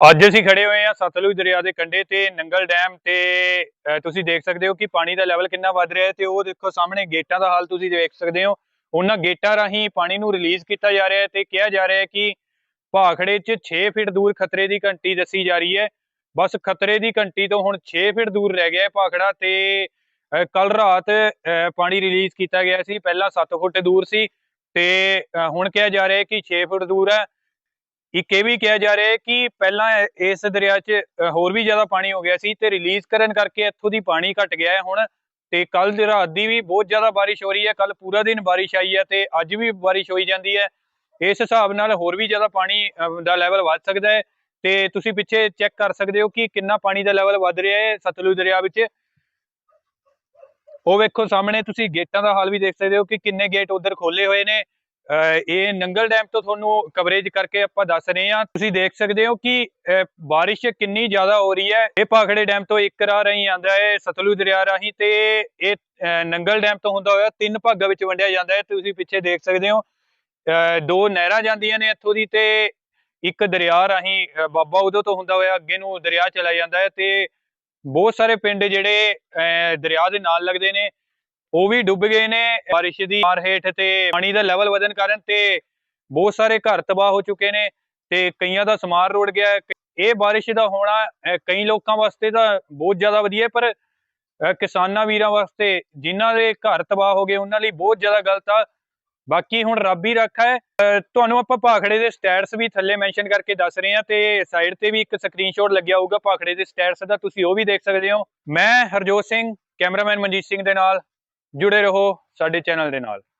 ਅੱਜ ਅਸੀਂ ਖੜੇ ਹੋਏ ਹਾਂ ਸਤਲੁਜ ਦਰਿਆ ਦੇ ਕੰਢੇ ਤੇ, ਨੰਗਲ ਡੈਮ ਤੇ ਤੁਸੀਂ ਦੇਖ ਸਕਦੇ ਹੋ ਕਿ ਪਾਣੀ ਦਾ ਲੈਵਲ ਕਿੰਨਾ ਵੱਧ ਰਿਹਾ ਹੈ ਤੇ ਉਹ ਦੇਖੋ ਸਾਹਮਣੇ ਗੇਟਾਂ ਦਾ ਹਾਲ ਤੁਸੀਂ ਦੇਖ ਸਕਦੇ ਹੋ। ਉਹਨਾਂ ਗੇਟਾਂ ਰਾਹੀਂ ਪਾਣੀ ਨੂੰ ਰਿਲੀਜ਼ ਕੀਤਾ ਜਾ ਰਿਹਾ ਹੈ ਤੇ ਕਿਹਾ ਜਾ ਰਿਹਾ ਹੈ ਕਿ ਭਾਖੜੇ 'ਚ 6 ਫੀਟ ਦੂਰ ਖਤਰੇ ਦੀ ਘੰਟੀ ਦੱਸੀ ਜਾ ਰਹੀ ਹੈ। ਬਸ ਖਤਰੇ ਦੀ ਘੰਟੀ ਤੋਂ ਹੁਣ 6 ਫੀਟ ਦੂਰ ਰਹਿ ਗਿਆ ਹੈ ਭਾਖੜਾ ਤੇ ਕੱਲ ਰਾਤ ਪਾਣੀ ਰਿਲੀਜ਼ ਕੀਤਾ ਗਿਆ ਸੀ। ਪਹਿਲਾਂ 7 ਫੁੱਟ ਦੂਰ ਸੀ ਤੇ ਹੁਣ ਕਿਹਾ ਜਾ ਰਿਹਾ ਹੈ ਕਿ 6 ਫੁੱਟ ਦੂਰ ਹੈ। ਇੱਕ ਇਹ ਵੀ ਕਿਹਾ ਜਾ ਰਿਹਾ ਹੈ ਕਿ ਪਹਿਲਾਂ ਇਸ ਦਰਿਆ 'ਚ ਹੋਰ ਵੀ ਜ਼ਿਆਦਾ ਪਾਣੀ ਹੋ ਗਿਆ ਸੀ ਤੇ ਰਿਲੀਜ਼ ਕਰਨ ਕਰਕੇ ਇੱਥੋਂ ਦੀ ਪਾਣੀ ਘਟ ਗਿਆ ਹੈ ਹੁਣ ਤੇ ਕੱਲ ਦੀ ਰਾਤ ਦੀ ਵੀ ਬਹੁਤ ਜ਼ਿਆਦਾ ਬਾਰਿਸ਼ ਹੋ ਰਹੀ ਹੈ ਕੱਲ ਪੂਰਾ ਦਿਨ ਬਾਰਿਸ਼ ਆਈ ਹੈ ਤੇ ਅੱਜ ਵੀ ਬਾਰਿਸ਼ ਹੋਈ ਜਾਂਦੀ ਹੈ। ਇਸ ਹਿਸਾਬ ਨਾਲ ਹੋਰ ਵੀ ਜ਼ਿਆਦਾ ਪਾਣੀ ਦਾ ਲੈਵਲ ਵੱਧ ਸਕਦਾ ਹੈ ਤੇ ਤੁਸੀਂ ਪਿੱਛੇ ਚੈੱਕ ਕਰ ਸਕਦੇ ਹੋ ਕਿ ਕਿੰਨਾ ਪਾਣੀ ਦਾ ਲੈਵਲ ਵੱਧ ਰਿਹਾ ਹੈ ਸਤਲੁਜ ਦਰਿਆ ਵਿੱਚ। ਉਹ ਵੇਖੋ ਸਾਹਮਣੇ ਤੁਸੀਂ ਗੇਟਾਂ ਦਾ ਹਾਲ ਵੀ ਦੇਖ ਸਕਦੇ ਹੋ ਕਿ ਕਿੰਨੇ ਗੇਟ ਉਧਰ ਖੋਲੇ ਹੋਏ ਨੇ ਇਹ ਨੰਗਲ ਡੈਮ ਤੋਂ ਤੁਹਾਨੂੰ ਕਵਰੇਜ ਕਰਕੇ ਆਪਾਂ ਦੱਸ ਰਹੇ ਹਾਂ। ਤੁਸੀਂ ਦੇਖ ਸਕਦੇ ਹੋ ਕਿ, ਅਹ ਕਿੰਨੀ ਜ਼ਿਆਦਾ ਹੋ ਰਹੀ ਹੈ। ਇਹ ਭਾਖੜੇ ਡੈਮ ਤੋਂ ਇੱਕ ਰਾਹ ਰਾਹੀਂ ਆਂਦਾ ਹੈ, ਸਤਲੁਜ ਦਰਿਆ ਰਾਹੀਂ ਤੇ ਇਹ ਨੰਗਲ ਡੈਮ ਤੋਂ ਹੁੰਦਾ ਹੋਇਆ ਤਿੰਨ ਭਾਗਾਂ ਵਿੱਚ ਵੰਡਿਆ ਜਾਂਦਾ ਹੈ। ਤੁਸੀਂ ਪਿੱਛੇ ਦੇਖ ਸਕਦੇ ਹੋ, ਅਹ ਦੋ ਨਹਿਰਾਂ ਜਾਂਦੀਆਂ ਨੇ ਇੱਥੋਂ ਦੀ ਤੇ ਇੱਕ ਦਰਿਆ ਰਾਹੀਂ ਬਾਬਾ ਉਦੋਂ ਤੋਂ ਹੁੰਦਾ ਹੋਇਆ, ਅੱਗੇ ਨੂੰ ਦਰਿਆ ਚਲਾ ਜਾਂਦਾ ਹੈ ਤੇ ਬਹੁਤ ਸਾਰੇ ਪਿੰਡ ਜਿਹੜੇ, ਅਹ ਦਰਿਆ ਦੇ ਨਾਲ ਲੱਗਦੇ ਨੇ। ਉਹ ਵੀ ਡੁੱਬ ਗਏ ਨੇ। ਬਾਰਿਸ਼ ਦੀ ਮਾਰ ਹੇਠ ਤੇ ਪਾਣੀ ਦਾ ਲੈਵਲ ਵਧਣ ਕਾਰਨ ਤੇ ਬਹੁਤ ਸਾਰੇ ਘਰ ਤਬਾਹ ਹੋ ਚੁੱਕੇ ਨੇ ਤੇ ਕਈਆਂ ਦਾ ਸਮਾਨ ਰੁੜ ਗਿਆ ਹੈ। ਇਹ ਬਾਰਿਸ਼ ਦਾ ਹੋਣਾ ਕਈ ਲੋਕਾਂ ਵਾਸਤੇ ਤਾਂ ਬਹੁਤ ਜ਼ਿਆਦਾ ਵਧੀਆ ਪਰ ਕਿਸਾਨਾਂ ਵੀਰਾਂ ਵਾਸਤੇ ਜਿਨ੍ਹਾਂ ਦੇ ਘਰ ਤਬਾਹ ਹੋ ਗਏ ਉਹਨਾਂ ਲਈ ਬਹੁਤ ਜ਼ਿਆਦਾ ਗਲਤ ਆ। ਬਾਕੀ ਹੁਣ ਰੱਬ ਹੀ ਰੱਖਾ ਹੈ। ਤੁਹਾਨੂੰ ਆਪਾਂ ਭਾਖੜੇ ਦੇ ਸਟੈਟਸ ਵੀ ਥੱਲੇ ਮੈਂਸ਼ਨ ਕਰਕੇ ਦੱਸ ਰਹੇ ਹਾਂ ਤੇ ਸਾਈਡ ਤੇ ਵੀ ਇੱਕ ਸਕਰੀਨਸ਼ਾਟ ਲੱਗਿਆ ਹੋਊਗਾ ਭਾਖੜੇ ਦੇ ਸਟੈਟਸ ਦਾ, ਤੁਸੀਂ ਉਹ ਵੀ ਦੇਖ ਸਕਦੇ ਹੋ। ਮੈਂ ਹਰਜੋਤ ਸਿੰਘ ਕੈਮਰਾਮੈਨ ਮਨਜੀਤ ਸਿੰਘ ਦੇ ਨਾਲ। ਜੁੜੇ ਰਹੋ ਸਾਡੇ ਚੈਨਲ ਦੇ ਨਾਲ।